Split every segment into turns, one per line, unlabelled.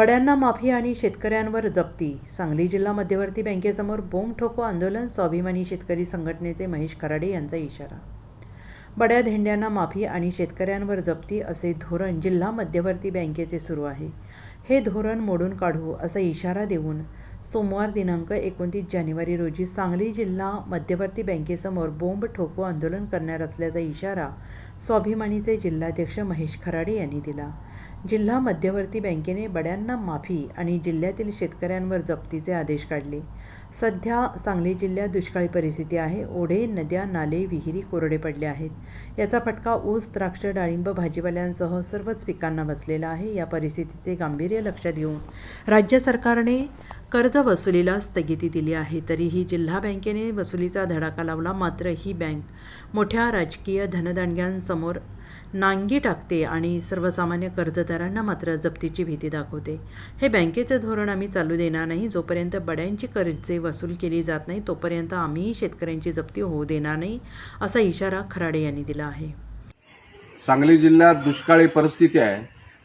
बड्यांना माफी आणि शेतकऱ्यांवर जप्ती. सांगली जिल्हा मध्यवर्ती बँकेसमोर बोंब ठोको आंदोलन स्वाभिमानी शेतकरी संघटनेचे महेश खराडे यांचा इशारा. बड्या धेंड्यांना माफी आणि शेतकऱ्यांवर जप्ती असे धोरण जिल्हा मध्यवर्ती बँकेचे सुरू आहे. हे धोरण मोडून काढू असा इशारा देऊन सोमवार दिनांक एकोणतीस जानेवारी रोजी सांगली जिल्हा मध्यवर्ती बँकेसमोर बोंब ठोको आंदोलन करणार असल्याचा इशारा स्वाभिमानीचे जिल्हाध्यक्ष महेश खराडे यांनी दिला. जिल्हा मध्यवर्ती बँकेने बड्यांना माफी आणि जिल्ह्यातील शेतकऱ्यांवर जप्तीचे आदेश काढले. सध्या सांगली जिल्ह्यात दुष्काळी परिस्थिती आहे. ओढे नद्या नाले विहिरी कोरडे पडले आहेत. याचा फटका ऊस द्राक्ष डाळिंब भाजीपाल्यांसह सर्वच पिकांना बसलेला आहे. या परिस्थितीचे गांभीर्य लक्षात घेऊन राज्य सरकारने कर्ज वसुलीला स्थगिती दिली आहे. तरीही जिल्हा बँकेने वसुलीचा धडाका लावला मात्र ही बँक मोठ्या राजकीय धनदांडग्यांसमोर नांगी टाकते आणि सर्वसामान्य कर्जदारांना मात्र जप्तीची भीती दाखवते. हे बँकेचे धोरण आम्ही चालू देणार नाही. जोपर्यंत बड्यांची कर्जे वसूल केली जात नाही तोपर्यंत आम्हीही शेतकऱ्यांची जप्ती होऊ देणार नाही असा इशारा खराडे यांनी दिला आहे.
सांगली जिल्ह्यात दुष्काळी परिस्थिती आहे.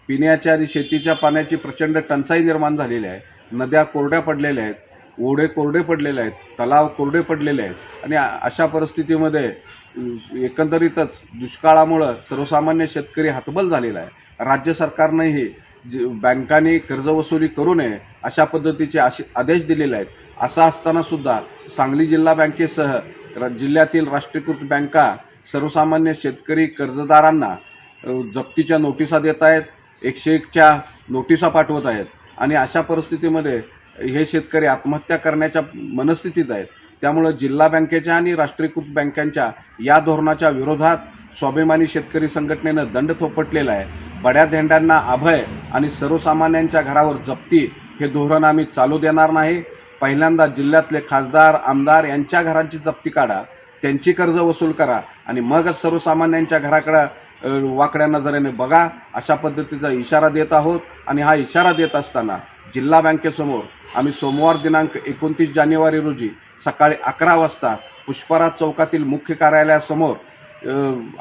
पिण्याच्या आणि शेतीच्या पाण्याची प्रचंड टंचाई निर्माण झालेली आहे. नद्या कोरड्या पडलेल्या आहेत. ओढे कोरडे पडलेले आहेत तलाव कोरडे पडलेले आहेत. आणि अशा परिस्थितीमध्ये एकंदरीतच दुष्काळामुळं सर्वसामान्य शेतकरी हतबल झालेला आहे. राज्य सरकारनंही ज- बँकांनी कर्जवसुली करू नये अशा पद्धतीचे आशे आदेश दिलेले आहेत. असं असताना सुद्धा सांगली जिल्हा बँकेसह जिल्ह्यातील राष्ट्रीयकृत बँका सर्वसामान्य शेतकरी कर्जदारांना जप्तीच्या नोटिसा देत आहेत एकशे एकच्या नोटिसा पाठवत आहेत. आणि अशा परिस्थितीमध्ये हे शेतकरी आत्महत्या करण्याच्या मनस्थितीत आहेत. त्यामुळं जिल्हा बँकेच्या आणि राष्ट्रीयकृत बँकांच्या या धोरणाच्या विरोधात स्वाभिमानी शेतकरी संघटनेनं दंड थोपटलेला आहे. बड्या धेंड्यांना अभय आणि सर्वसामान्यांच्या घरावर जप्ती हे धोरण आम्ही चालू देणार नाही. पहिल्यांदा जिल्ह्यातले खासदार आमदार यांच्या घरांची जप्ती काढा त्यांची कर्ज वसूल करा आणि मगच सर्वसामान्यांच्या घराकडं वाकड्या नजरेने बघा. अशा पद्धतीचा इशारा देत आहोत आणि हा इशारा देत असताना जिल्हा बँकेसमोर आम्ही सोमवार दिनांक एकोणतीस जानेवारी रोजी सकाळी अकरा वाजता पुष्पराज चौकातील मुख्य कार्यालयासमोर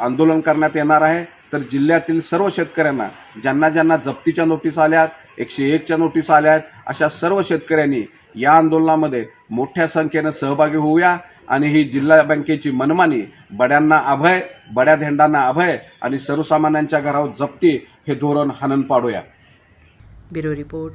आंदोलन करण्यात येणार आहे. तर जिल्ह्यातील सर्व शेतकऱ्यांना ज्यांना ज्यांना जप्तीच्या नोटीस आल्यात एकशे एकच्या नोटीस आल्यात अशा सर्व शेतकऱ्यांनी या आंदोलनामध्ये मोठ्या संख्येनं सहभागी होऊया. आणि ही जिल्हा बँकेची मनमानी बड्यांना अभय बड्या धेंडांना अभय आणि सर्वसामान्यांच्या घरावर जप्ती हे धोरण हनन पाडूया.
Bureau report.